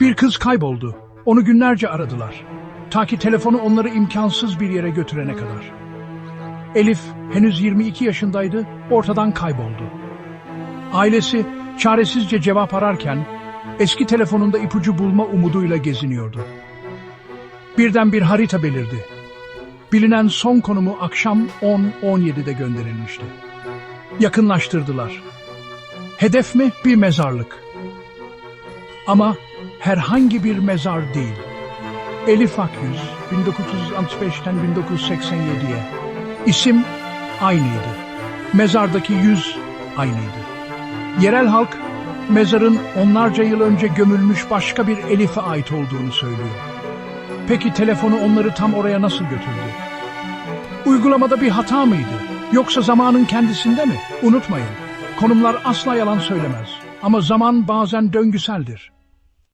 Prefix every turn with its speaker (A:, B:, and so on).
A: Bir kız kayboldu. Onu günlerce aradılar. Ta ki telefonu onları imkansız bir yere götürene kadar. Elif henüz 22 yaşındaydı, ortadan kayboldu. Ailesi çaresizce cevap ararken eski telefonunda ipucu bulma umuduyla geziniyordu. Birden bir harita belirdi. Bilinen son konumu akşam 10.17'de gönderilmişti. Yakınlaştırdılar. Hedef mi? Bir mezarlık. Ama herhangi bir mezar değil. Elif Akyüz 1965'ten 1987'ye. İsim aynıydı. Mezardaki yüz aynıydı. Yerel halk mezarın onlarca yıl önce gömülmüş başka bir Elif'e ait olduğunu söylüyor. Peki telefonu onları tam oraya nasıl götürdü? Uygulamada bir hata mıydı? Yoksa zamanın kendisinde mi? Unutmayın, konumlar asla yalan söylemez. Ama zaman bazen döngüseldir.